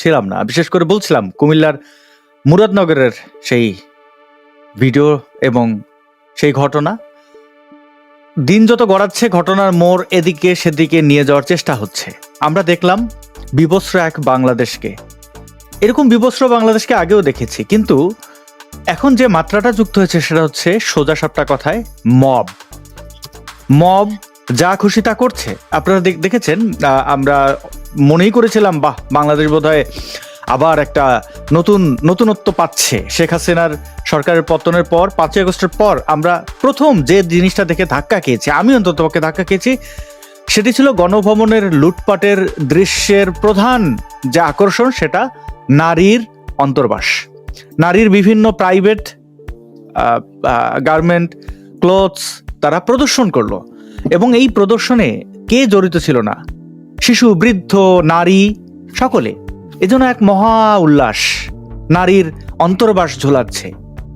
ছিলাম না। বিশেষ করে বলছিলাম, কুমিল্লার মুরাদনগরের সেই ভিডিও এবং সেই ঘটনা। দিন যত গড়াচ্ছে, ঘটনার মোড় এদিকে সেদিকে নিয়ে যাওয়ার চেষ্টা হচ্ছে। আমরা দেখলাম বিবস্ত্র এক বাংলাদেশকে। এরকম বিবস্ত্র বাংলাদেশকে আগেও দেখেছি, কিন্তু এখন যে মাত্রাটা যুক্ত হয়েছে সেটা হচ্ছে সোজা সাপটা কথায় মব। মব যা খুশি তা করছে। আপনারা দেখেছেন আমরা মনেই করেছিলাম, বাহ, বাংলাদেশ বোধহয় আবার একটা নতুন, নতুনত্ব পাচ্ছে। শেখ হাসিনার সরকারের পতনের পর, পাঁচই আগস্টের পর আমরা প্রথম যে জিনিসটা দেখে ধাক্কা খেয়েছি, আমি অন্তত পক্ষে ধাক্কা খেয়েছি, সেটি ছিল গণভবনের লুটপাটের দৃশ্যের প্রধান যে আকর্ষণ, সেটা নারীর অন্তর্বাস। নারীর বিভিন্ন প্রাইভেট গার্মেন্ট, ক্লোথস তারা প্রদর্শন করল। এবং এই প্রদর্শনে কে জড়িত ছিল না? শিশু, বৃদ্ধ, নারী, সকলে। এজন্য এক মহা উল্লাস। নারীর অন্তর্বাস ঝোলাচ্ছে।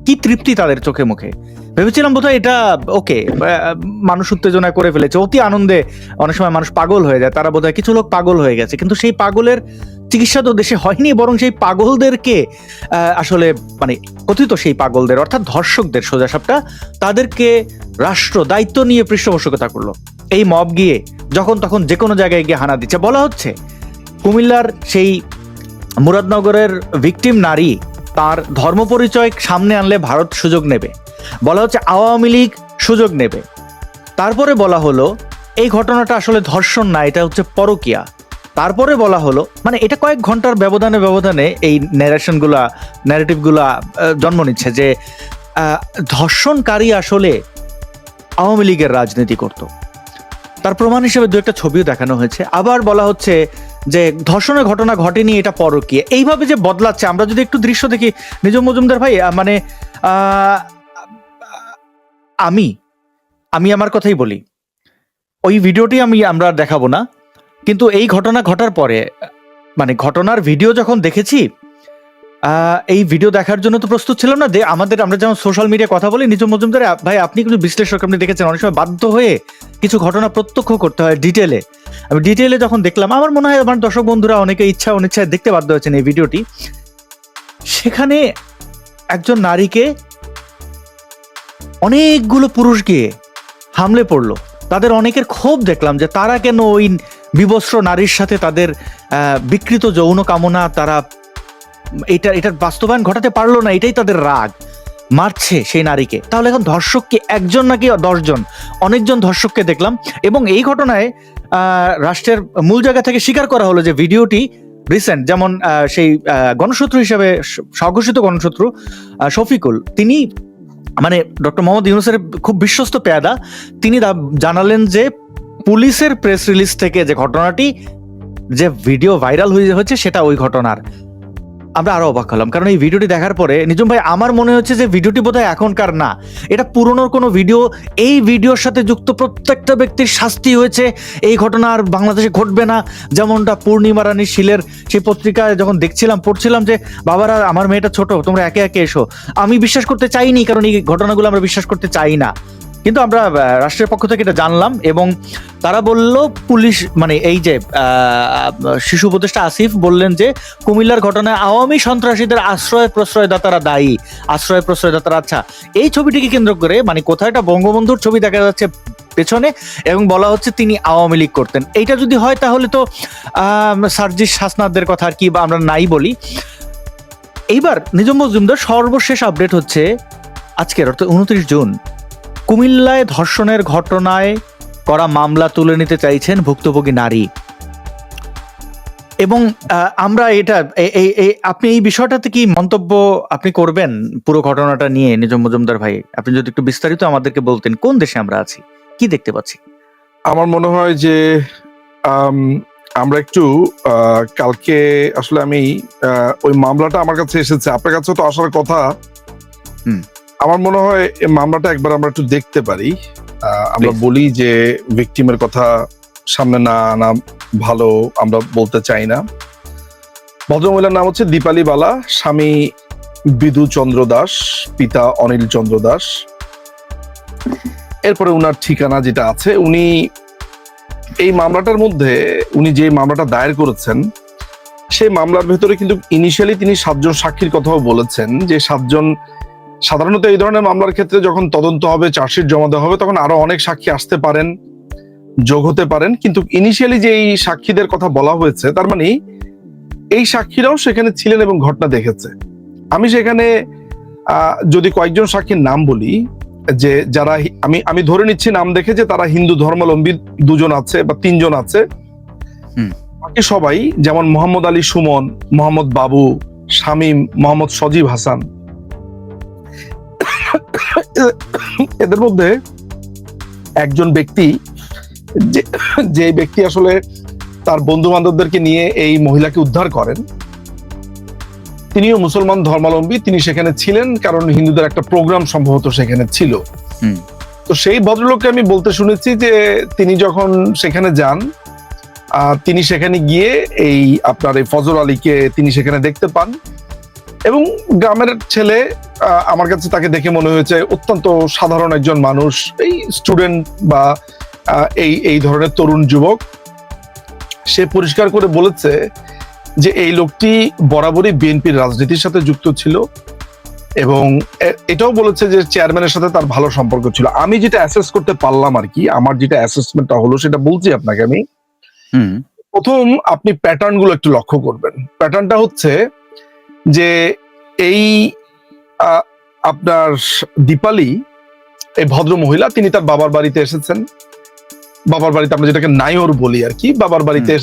কি তৃপ্তি তাদের চোখে মুখে। ভেবেছিলাম বোধহয় এটা, ওকে মানুষ উত্তেজনা করে ফেলেছে। অতি আনন্দে অনেক সময় মানুষ পাগল হয়ে যায়। তারা বোধহয় কিছু লোক পাগল হয়ে গেছে। কিন্তু সেই পাগলের চিকিৎসা তো দেশে হয়নি, বরং সেই পাগলদেরকে আসলে মানে কথিত সেই পাগলদের, অর্থাৎ ধর্ষকদের সোজাসাপটা, তাদেরকে রাষ্ট্র দায়িত্ব নিয়ে পৃষ্ঠপোষকতা করল। এই মব গিয়ে যখন তখন যে কোনো জায়গায় গিয়ে হানা দিচ্ছে। বলা হচ্ছে, কুমিল্লার সেই মুরাদনগরের ভিকটিম নারী তার ধর্ম পরিচয় সামনে আনলে ভারত সুযোগ নেবে। বলা হচ্ছে, আওয়ামী লীগ সুযোগ নেবে। তারপরে বলা হলো, এই ঘটনাটা আসলে ধর্ষণ না, এটা হচ্ছে পরকিয়া। তারপরে বলা হলো মানে এটা কয়েক ঘণ্টার ব্যবধানে ব্যবধানে এই ন্যারেশনগুলা ন্যারেটিভগুলা জন্ম নিচ্ছে যে ধর্ষণকারী আসলে আওয়ামী লীগের রাজনীতি করত। তার প্রমাণ হিসেবে দু একটা ছবিও দেখানো হয়েছে। আবার বলা হচ্ছে যে ধর্ষণের ঘটনা ঘটেনি, এটা পরকীয়া। এইভাবে যে বদলাচ্ছে, আমরা যদি একটু দৃশ্য দেখি নিজম মজুমদার ভাই মানে আমি আমি আমার কথাই বলি। ওই ভিডিওটি আমি, আমরা দেখাবো না। কিন্তু এই ঘটনা ঘটার পরে মানে ঘটনার ভিডিও যখন দেখেছি এই ভিডিও দেখার জন্য তো প্রস্তুত ছিলাম না। আমাদের আমরা যেমন সোশ্যাল মিডিয়া কথা বলি নিজম মজুমদার ভাই, আপনি কিন্তু বিশ্লেষক, আপনি দেখেছেন, অনেক সময় বাধ্য হয়ে কিছু ঘটনা প্রত্যক্ষ করতে হয় ডিটেলে আমি ডিটেলে যখন দেখলাম, আমার মনে হয় আমার দর্শক বন্ধুরা অনেকে ইচ্ছা অনিচ্ছায় দেখতে বাধ্য হয়েছেন এই ভিডিওটি সেখানে একজন নারীকে অনেকগুলো পুরুষ গিয়ে হামলে পড়ল। তাদের অনেকের ক্ষোভ দেখলাম যে তারা কেন ওই বিবস্ত্র নারীর সাথে তাদের বিকৃত যৌন কামনা, তারা এটা, এটার বাস্তবায়ন ঘটাতে পারল না, এটাই তাদের রাগ। মারছে সেই নারীকে। তাহলে এখন ধর্ষককে একজন নাকি দশজন? অনেকজন ধর্ষককে দেখলাম এবং এই ঘটনায় রাষ্ট্রের মূল জায়গা থেকে স্বীকার করা হলো যে ভিডিওটি রিসেন্ট যেমন সেই গণশত্রু হিসেবে স্বঘোষিত গণশত্রু শফিকুল। তিনি মানে ডক্টর মোহাম্মদ ইউনুসের খুব বিশ্বস্ত পেয়াদা। তিনি জানালেন যে পুলিশের প্রেস রিলিজ থেকে যে ঘটনাটি, যে ভিডিও ভাইরাল হয়ে, হয়েছে সেটা ওই ঘটনার। আমরা আরও অবাক হলাম। কারণ এই ভিডিওটি দেখার পরে নিজম ভাই, আমার মনে হচ্ছে যে ভিডিওটি বোধহয় এখনকার না। এটা পুরনোর কোনো ভিডিও। এই ভিডিওর সাথে যুক্ত প্রত্যেকটা ব্যক্তির শাস্তি হয়েছে। এই ঘটনা আর বাংলাদেশে ঘটবে না। যেমনটা পূর্ণিমা রানী শিলের সেই পত্রিকায় যখন দেখছিলাম, পড়ছিলাম যে, বাবারা, আমার মেয়েটা ছোট, তোমরা একে একে এসো। আমি বিশ্বাস করতে চাইনি, কারণ এই ঘটনাগুলো আমরা বিশ্বাস করতে চাই না। কিন্তু আমরা রাষ্ট্রের পক্ষ থেকে এটা জানলাম এবং তারা বলল, পুলিশ মানে এই যে শিশু উপদেষ্টা আসিফ বললেন যে, কুমিল্লার ঘটনায় আওয়ামী সন্ত্রাসীদের আশ্রয় প্রশ্রয়দাতারা দায়ী। আশ্রয় প্রশ্রয়দাতারা আচ্ছা এই ছবিটিকে কেন্দ্র করে মানে কোথায় একটা বঙ্গবন্ধুর ছবি দেখা যাচ্ছে পেছনে এবং বলা হচ্ছে তিনি আওয়ামী লীগ করতেন। এইটা যদি হয় তাহলে তো সার্জিস হাসনাদের কথা আর কি বা আমরা নাই বলি। এইবার, নিজম মজুমদার সর্বশেষ আপডেট হচ্ছে আজকের, অর্থাৎ উনত্রিশ জুন। কুমিল্লায় ধর্ষণের ঘটনায় করা মামলা তুলে নিতে চাইছেন ভুক্তভোগী নারী। এবং আমরা এটা আপনি এই বিষয়টাতে কি মন্তব্য আপনি করবেন পুরো ঘটনাটা নিয়ে নিজম মজুমদার ভাই? আপনি যদি একটু বিস্তারিত আমাদেরকে বলতেন কোন দেশে আমরা আছি? কি দেখতে পাচ্ছি? আমার মনে হয় যে আমরা একটু কালকে আসলে আমি ওই মামলাটা আমার কাছে এসেছে। আপনার কাছে তো আসার কথা। হুম। আমার মনে হয় এই মামলাটা একবার আমরা একটু দেখতে পারি। আমরা বলি যে ভিকটিমের কথা সামনে না আনা ভালো আমরা বলতে চাই না। ভদ্রমহিলার নাম হচ্ছে দীপালি বালা স্বামী বিদু চন্দ্র দাস পিতা অনিল চন্দ্র দাস। এরপরে উনার ঠিকানা যেটা আছে উনি এই মামলাটার মধ্যে উনি যে মামলাটা দায়ের করেছেন সেই মামলার ভেতরে কিন্তু ইনিশিয়ালি তিনি সাতজন সাক্ষীর কথাও বলেছেন যে সাতজন সাধারণত এই ধরনের মামলার ক্ষেত্রে যখন তদন্ত হবে চার্জশিট জমা দেওয়া হবে তখন আরও অনেক সাক্ষী আসতে পারেন যোগ হতে পারেন। কিন্তু ইনিশিয়ালি যে এই সাক্ষীদের কথা বলা হয়েছে তার মানে এই সাক্ষীরাও সেখানে ছিলেন এবং ঘটনা দেখেছে। আমি সেখানে যদি কয়েকজন সাক্ষীর নাম বলি যে যারা আমি আমি ধরে নিচ্ছি নাম দেখে যে তারা হিন্দু ধর্মাবলম্বী দুজন আছে বা তিনজন আছে। বাকি সবাই যেমন মোহাম্মদ আলী সুমন মোহাম্মদ বাবু শামীম মোহাম্মদ সজীব হাসান এদের মধ্যে একজন ব্যক্তি যে ব্যক্তি আসলে তার বন্ধু বান্ধবদেরকে নিয়ে এই মহিলাকে উদ্ধার করেন। তিনিও মুসলমান ধর্মাবলম্বী তিনি সেখানে ছিলেন কারণ হিন্দুদের একটা প্রোগ্রাম সম্ভবত সেখানে ছিল। তো সেই ভদ্রলোককে আমি বলতে শুনেছি যে তিনি যখন সেখানে যান তিনি সেখানে গিয়ে এই আপনার এই ফজর আলীকে তিনি সেখানে দেখতে পান এবং গ্রামের ছেলে আমার কাছে তাকে দেখে মনে হয়েছে অত্যন্ত সাধারণ একজন মানুষ এই স্টুডেন্ট বা এই এই ধরনের তরুণ যুবক। সে পরিষ্কার করে বলেছে যে এই লোকটি বরাবরই বিএনপির রাজনীতির সাথে যুক্ত ছিল এবং এটাও বলেছে যে চেয়ারম্যানের সাথে তার ভালো সম্পর্ক ছিল। আমি যেটা অ্যাসেস করতে পারলাম আর কি আমার যেটা অ্যাসেসমেন্টটা হলো সেটা বলছি আপনাকে আমি। হুম। প্রথম আপনি প্যাটার্নগুলো একটু লক্ষ্য করবেন। প্যাটার্নটা হচ্ছে যে এই আপনার দীপালি এই ভদ্র মহিলা তিনি তার বাবার বাড়িতে এসেছেন। বাবার বাড়িতে আমরা যেটাকে নায়র বলি আর কি বাবার বাড়িতে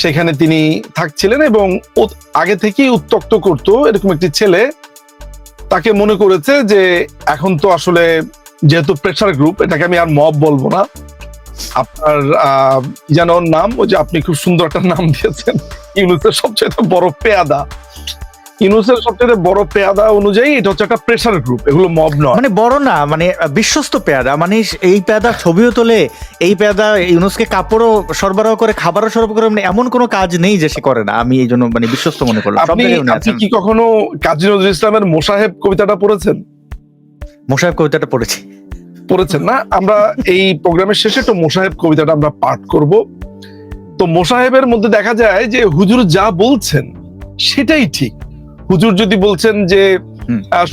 সেখানে তিনি থাকছিলেন এবং আগে থেকেই উত্তক্ত করতো এরকম একটি ছেলে। তাকে মনে করেছে যে এখন তো আসলে যেহেতু প্রেশার গ্রুপ এটাকে আমি আর মব বলব না। আপনার যেন নাম ওই যে আপনি খুব সুন্দর একটা নাম দিয়েছেন ইউনুসের সবচেয়ে বড় পেয়াদা। ইউনুসের সবচেয়ে বড় পেয়াদা অনুযায়ী এটা হচ্ছে একটা গ্রুপ এগুলো মব নয়। মানে বড় না মানে বিশ্বস্ত পেয়াদা মানে এই পেয়াদা ছবিও তোলে এই পেয়াদা ইউনুসকে কাপড়ও সরবরাহ করে খাবারও সরবরাহ করে মানে এমন কোনো কাজ নেই যে সে করে না আমি এই জন্য মানে বিশ্বস্ত মনে করলাম। আপনি কি কখনো কাজী নজরুল ইসলামের মোসাহেব কবিতাটা পড়েছেন? মোশাহেব কবিতাটা পড়েছি। পড়েছেন না? আমরা এই প্রোগ্রামের শেষে তো মোসাহেব কবিতাটা আমরা পাঠ করব। তো মোসাহেবের মধ্যে দেখা যায় যে হুজুর যা বলছেন সেটাই ঠিক। হুজুর যদি বলছেন যে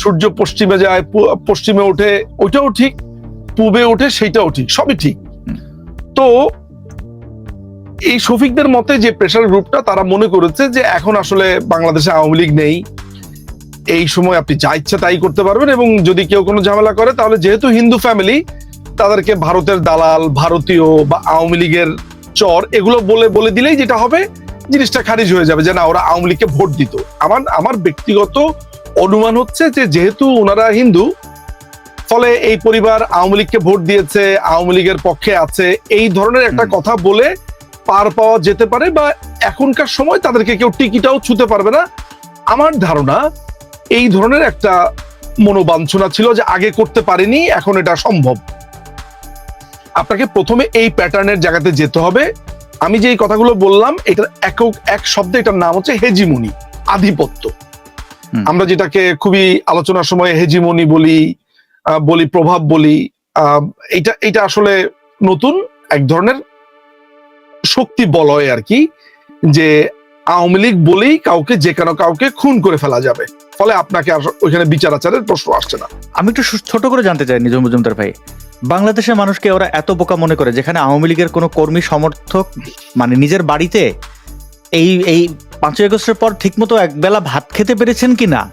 সূর্য পশ্চিমে যায় পশ্চিমে ওঠে ওইটাও ঠিক পূবে ওঠে সেইটাও ঠিক সবই ঠিক। তো এই শফিকদের মতে যে প্রেশার গ্রুপটা তারা মনে করেছে যে এখন আসলে বাংলাদেশে আওয়ামী লীগ নেই। এই সময় আপনি যা ইচ্ছা তাই করতে পারবেন এবং যদি কেউ কোনো ঝামেলা করে তাহলে যেহেতু হিন্দু ফ্যামিলি তাদেরকে ভারতের দালাল ভারতীয় বা আওয়ামী লীগের চর এগুলো বলে বলে দিলেই যেটা হবে জিনিসটা খারিজ হয়ে যাবে যে না ওরা আওয়ামী লীগকে ভোট দিত। আমার আমার ব্যক্তিগত অনুমান হচ্ছে যে যেহেতু ওনারা হিন্দু ফলে এই পরিবার আওয়ামী লীগকে ভোট দিয়েছে আওয়ামী লীগের পক্ষে আছে এই ধরনের একটা কথা বলে পার পাওয়া যেতে পারে বা এখনকার সময় তাদেরকে কেউ টিকিটাও ছুতে পারবে না। আমার ধারণা এই ধরনের একটা মনোবাঞ্ছনা ছিল যে আগে করতে পারেনি এখন এটা সম্ভব। আপনাকে প্রথমে এই প্যাটার্নের জায়গাতে যেতে হবে। আমি যে এই কথাগুলো বললাম এটার একক এক শব্দে এটার নাম হচ্ছে হেজিমনি আধিপত্য। আমরা যেটাকে খুবই আলোচনার সময় হেজিমনি বলি বলি প্রভাব বলি এটা এটা আসলে নতুন এক ধরনের শক্তি বলয় আর কি যে আওয়ামী লীগ বলেই কাউকে যে কেন কাউকে খুন করে ফেলা যাবে। ফলে আপনাকে আর ওইখানে বিচার আচারের প্রশ্ন আসছে না। আমি একটু ছোট করে জানতে চাই নিজম মজুমদার ভাই। বাংলাদেশের মানুষকে ওরা এত বোকা মনে করে যেখানে আওয়ামী লীগের কোনো কর্মী সমর্থক মানে নিজের বাড়িতে এই এই পাঁচই আগস্টের পর ঠিকমতো একবেলা ভাত খেতে পেরেছেন কিনা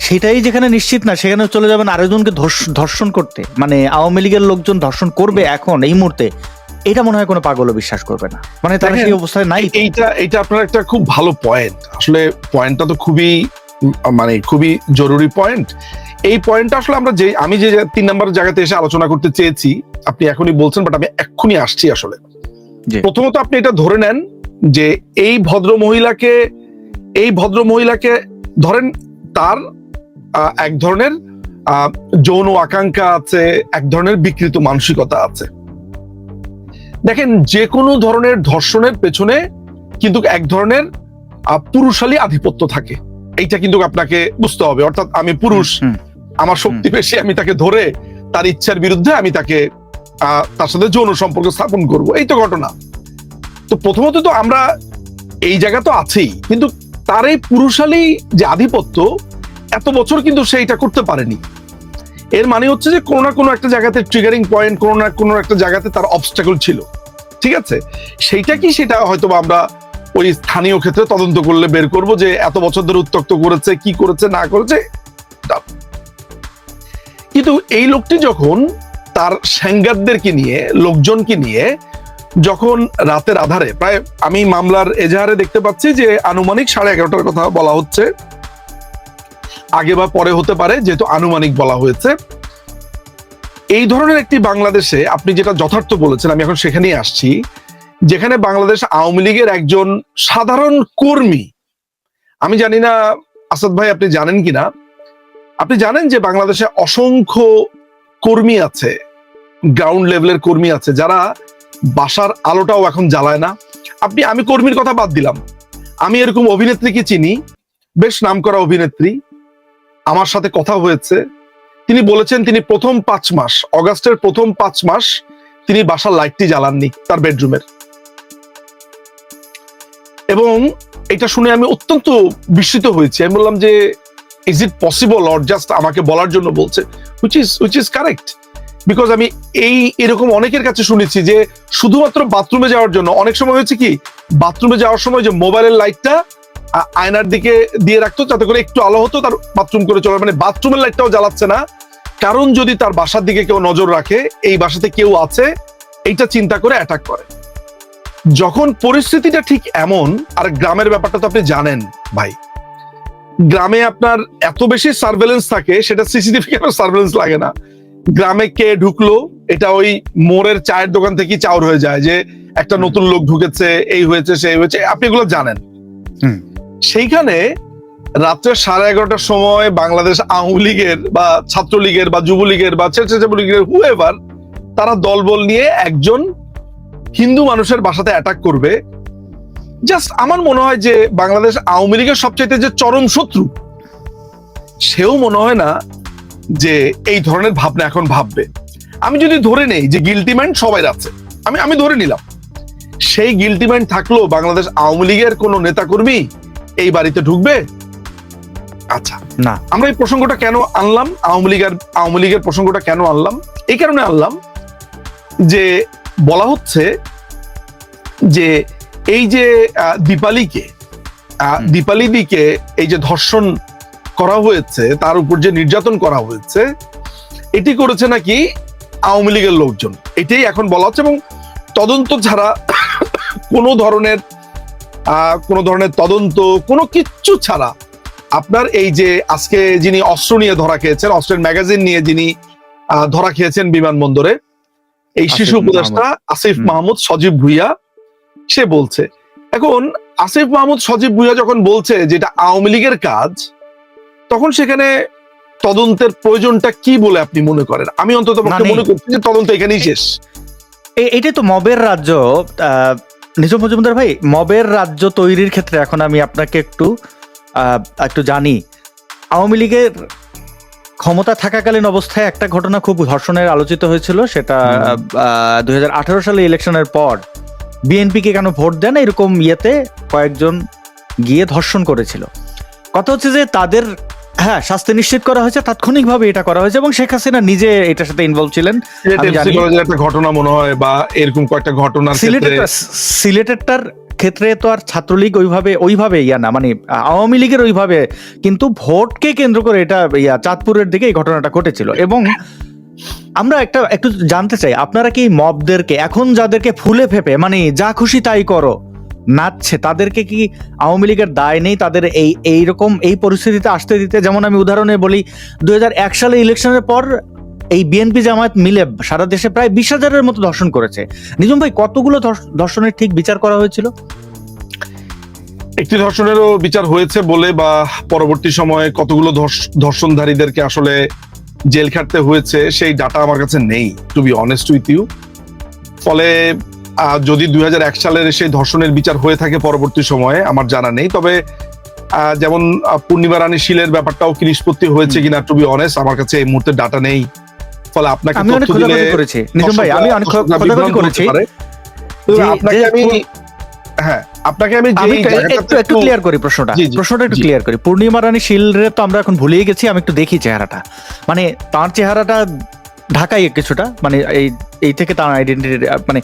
সেটাই যেখানে নিশ্চিত না সেখানে চলে যাবেন আরেকজনকে ধর্ষ- ধর্ষণ করতে। মানে আওয়ামী লীগের লোকজন ধর্ষণ করবে এখন এই মুহূর্তে। এটা মনে হয় কোনো পাগলও বিশ্বাস করবে না। মানে তারা সেই অবস্থায় নাই। এইটা এটা আপনার একটা খুব ভালো পয়েন্ট আসলে পয়েন্টটা তো খুবই মানে খুবই জরুরি পয়েন্ট এই পয়েন্টটা আসলে আমরা যে আমি যে তিন নম্বর জায়গাতে এসে আলোচনা করতে চেয়েছি আপনি এখনই বলছেন বাট আমি এক্ষুনি আসছি আসলে। প্রথমত আপনি এটা ধরে নেন যে এই ভদ্র মহিলাকে এই ভদ্র মহিলাকে ধরেন তার এক ধরনের আহ, যৌন আকাঙ্ক্ষা আছে এক ধরনের বিকৃত মানসিকতা আছে। দেখেন যে কোনো ধরনের ধর্ষণের পেছনে কিন্তু এক ধরনের আহ, পুরুষালী আধিপত্য থাকে। এইটা কিন্তু আপনাকে বুঝতে হবে। অর্থাৎ আমি পুরুষ আমার শক্তি বেশি আমি তাকে ধরে তার ইচ্ছার বিরুদ্ধে আমি তাকে তার সাথে যৌন সম্পর্ক স্থাপন করব। এই তো ঘটনা। তো প্রথমত তো আমরা এই জায়গা তো আছেই কিন্তু তার এই পুরুষালী যে আধিপত্য এত বছর কিন্তু সে এটা করতে পারেনি। এর মানে হচ্ছে যে কোনো না কোনো একটা জায়গাতে ট্রিগারিং পয়েন্ট কোনো না কোনো একটা জায়গাতে তার অবস্টাকল ছিল। ঠিক আছে? সেইটা কি সেটা হয়তো আমরা ওই স্থানীয় ক্ষেত্রে তদন্ত করলে বের করব যে এত বছর ধরে উত্তক্ত করেছে, কি করেছে, না করেছে কিন্তু এই লোকটি যখন তার স্যাঙ্গারদেরকে নিয়ে, লোকজনকে নিয়ে যখন রাতের আধারে, প্রায় আমি মামলার এজাহারে দেখতে পাচ্ছি যে আনুমানিক সাড়ে এগারোটার কথা বলা হচ্ছে। আগে বা পরে হতে পারে, যেহেতু আনুমানিক বলা হয়েছে। এই ধরনের একটি বাংলাদেশে আপনি যেটা যথার্থ বলেছেন, আমি এখন সেখানেই আসছি। যেখানে বাংলাদেশ আওয়ামী লীগের একজন সাধারণ কর্মী। আমি জানি না, আসাদ ভাই, আপনি জানেন কিনা? আপনি জানেন যে বাংলাদেশে অসংখ্য কর্মী আছে গ্রাউন্ড লেভেলের কর্মী আছে, যারা বাসার আলোটাও এখন জ্বালায় না। আপনি, আমি কর্মীর কথা বাদ দিলাম। আমি এরকম অভিনেত্রীকে চিনি, বেশ নামকরা অভিনেত্রী। আমার সাথে কথা হয়েছে। তিনি বলেছেন, তিনি প্রথম পাঁচ মাস, অগাস্টের প্রথম পাঁচ মাস তিনি বাসার লাইটটি জ্বালাননি তার বেডরুমের এবং এটা শুনে আমি অত্যন্ত বিস্মিত হয়েছি। আমি বললাম যে is it possible or just আমাকে বলার জন্য বলছে? Which is which is correct because আমি এই, এরকম অনেকের কাছে শুনেছি যে, শুধুমাত্র বাথরুমে যাওয়ার জন্য, অনেক সময় হয়েছে কি, বাথরুমে যাওয়ার সময় যে মোবাইলের লাইটটা আয়নার দিকে দিয়ে রাখতো যাতে করে একটু আলো হতো, তার বাথরুম করে চলে মানে বাথরুমের লাইটটাও জ্বালাচ্ছে না। কারণ যদি তার বাসার দিকে কেউ নজর রাখে, এই বাসাতে কেউ আছে, এইটা চিন্তা করে অ্যাটাক করে। যখন পরিস্থিতিটা ঠিক এমন আর গ্রামের ব্যাপারটা তো আপনি জানেন ভাই। গ্রামে আপনার এত বেশি সার্ভেলেন্স থাকে সেটা সিসিটিভি ক্যামেরা সার্ভেলেন্স লাগে না? গ্রামে কে ঢুকলো এটা ওই মোড়ের চায়ের দোকান থেকে চাউর হয়ে যায় যে একটা নতুন লোক ঢুকেছে এই হয়েছে সেই হয়েছে আপনি এগুলো জানেন। হুম। সেইখানে রাত্রে সাড়ে এগারোটার সময় বাংলাদেশ আওয়ামী লীগের বা ছাত্রলীগের বা যুবলীগের বা লীগের হুএভার তারা দলবল নিয়ে একজন হিন্দু মানুষের বাসাতে অ্যাটাক করবে। জাস্ট আমার মনে হয় যে বাংলাদেশ আওয়ামী লীগের সবচাইতে যে চরম শত্রু সেও মনে হয় না যে এই ধরনের ভাবনা এখন ভাববে। আমি যদি ধরে নেই যে গিলটিম্যান্ড সবাই আছে আমি আমি ধরে নিলাম। সেই গিলটিম্যান্ড থাকলেও বাংলাদেশ আওয়ামী লীগের কোন নেতাকর্মী এই বাড়িতে ঢুকবে? আচ্ছা না। আমরা এই প্রসঙ্গটা কেন আনলাম? আওয়ামী লীগের আওয়ামী লীগের প্রসঙ্গটা কেন আনলাম? এই কারণে আনলাম যে বলা হচ্ছে যে এই যে দীপালিকে আহ, হুম। দীপালি দিকে এই যে ধর্ষণ করা হয়েছে তার উপর যে নির্যাতন করা হয়েছে এটি করেছে নাকি আওয়ামী লীগের লোকজন এটাই এখন বলা হচ্ছে এবং তদন্ত ছাড়া কোনো ধরনের আহ, কোনো ধরনের তদন্ত কোনো কিচ্ছু ছাড়া আপনার এই যে আজকে যিনি অস্ত্র নিয়ে ধরা খেয়েছেন অস্ত্রের ম্যাগাজিন নিয়ে যিনি আহ, ধরা খেয়েছেন বিমানবন্দরে এই শিশু উপদেষ্টা আসিফ মাহমুদ সজীব ভুইয়া সে বলছে এখন আসিফ মাহমুদ সজীব ভুইয়া যখন বলছে যেটা আওয়ামী লীগের কাজ তখন সেখানে তদন্তের প্রয়োজনটা কি বলে আপনি মনে করেন? আমি অন্তত পক্ষে না, নেই। মনে করছি যে তদন্ত এখানেই শেষ। এটাই তো মবের রাজ্য আহ, নিজম মজুমদার ভাই মবের রাজ্য তৈরির ক্ষেত্রে এখন আমি আপনাকে একটু আহ, একটু জানি। আওয়ামী লীগের ক্ষমতা থাকাকালীন অবস্থায় একটা ঘটনা খুব ধর্ষণের আলোচিত হয়েছিল সেটা দুই হাজার আঠারো সালে ইলেকশনের পর বিএনপিকে কেন ভোট দেন এরকম ইয়েতে কয়েকজন গিয়ে ধর্ষণ করেছিল। কথা হচ্ছে যে তাদের হ্যাঁ শাস্তি নিশ্চিত করা হয়েছে তাৎক্ষণিকভাবে এটা করা হয়েছে এবং শেখ হাসিনা নিজে এটার সাথে ইনভলভ ছিলেন একটা ঘটনা মনে হয় বা এরকম কয়েকটা ঘটনা সিলেটেরটার ক্ষেত্রে তো আর ছাত্রলীগ ওইভাবে ওইভাবে ইয়া না মানে আওয়ামী লীগের ওইভাবে, কিন্তু ভোটকে কেন্দ্র করে এটা ইয়া, চাঁদপুরের দিকে এই ঘটনাটা ঘটেছিল। এবং আমরা একটা, একটু জানতে চাই, আপনারা কি মবদেরকে, এখন যাদেরকে ফুলে ফেপে মানে যা খুশি তাই করো, নাচছে, তাদেরকে কি আওয়ামী লীগের দায় নেই? তাদের এই, এইরকম, এই পরিস্থিতিতে আসতে দিতে? যেমন আমি উদাহরণে বলি, দুই হাজার এক সালে ইলেকশনের পর এই বিএনপি জামায়াত মিলে সারা দেশে প্রায় বিশ হাজারের মতো ধর্ষণ করেছে। নিজম ভাই কতগুলো ধর্ষণের ঠিক বিচার করা হয়েছিল? একটি ধর্ষণেরও বিচার হয়েছে বলে বা পরবর্তী সময়ে কতগুলো ধর্ষ- ধর্ষণধারীদেরকে আসলে জেল খাটতে হয়েছে সেই ডাটা আমার কাছে নেই to be honest with you ফলে যদি দুই হাজার এক সালের সেই ধর্ষণের বিচার হয়ে থাকে পরবর্তী সময়ে আমার জানা নেই। তবে যেমন পূর্ণিমা রানী শিলের ব্যাপারটাও কি নিষ্পত্তি হয়েছে কিনা টু বি অনেস্ট আমার কাছে এই মুহূর্তে ডাটা নেই। ফলে আপনাকে আমি অনেক খোঁজাখুঁজি করেছি। নিজম ভাই আমি অনেক খোঁজাখুঁজি করেছি। আপনাকে আমি হ্যাঁ আপনাকে আমি একটু- একটু ক্লিয়ার করি প্রশ্নটা। প্রশ্নটা একটু ক্লিয়ার করি। পূর্ণিমা রানী শিলরে তো আমরা এখন ভুলিয়ে গেছি আমি একটু দেখি চেহারাটা। মানে তার চেহারাটা ঢাকাই কিছুটা মানে এই এই থেকে তার আইডেন্টিটি মানে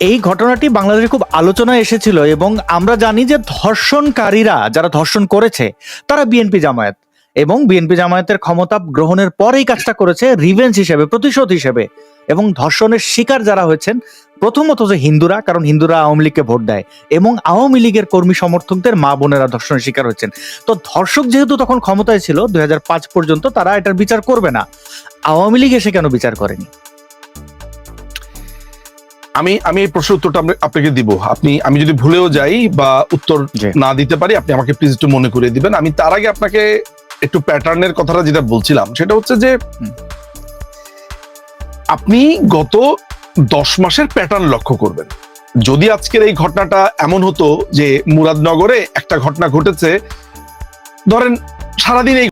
এই ঘটনাটি বাংলাদেশে খুব আলোচনায় এসেছিল এবং আমরা জানি যে ধর্ষণকারীরা যারা ধর্ষণ করেছে তারা বিএনপি জামায়াত। এবং বিএনপি জামায়াতের ক্ষমতা গ্রহণের পর এই কাজটা করেছে রিভেঞ্জ হিসেবে প্রতিশোধ হিসেবে। এবং ধর্ষণের শিকার যারা হয়েছেন প্রথমত যে হিন্দুরা কারণ হিন্দুরা আওয়ামী লীগকে ভোট দেয় এবং আওয়ামী লীগের কর্মী সমর্থকদের মা বোনেরা ধর্ষণের শিকার হচ্ছেন তো ধর্ষক যেহেতু তখন ক্ষমতায় ছিল দু হাজার পাঁচ পর্যন্ত তারা এটার বিচার করবে না। আওয়ামী লীগ এসে কেন বিচার করেনি? আমি আমি এই প্রশ্নের উত্তরটা আপনাকে দিব। আপনি আমি যদি ভুলেও যাই বা উত্তর। না দিতে পারি আপনি আমাকে প্লিজ একটু মনে করিয়ে দিবেন। আমি তার আগে আপনাকে একটু প্যাটার্নের কথাটা যেটা বলছিলাম, সেটা হচ্ছে যে আপনি গত দশ মাসের প্যাটার্ন লক্ষ্য করবেন। যদি আজকের এই ঘটনাটা এমন হতো যে মুরাদনগরে একটা ঘটনা ঘটেছে, ধরেন সারাদিন এই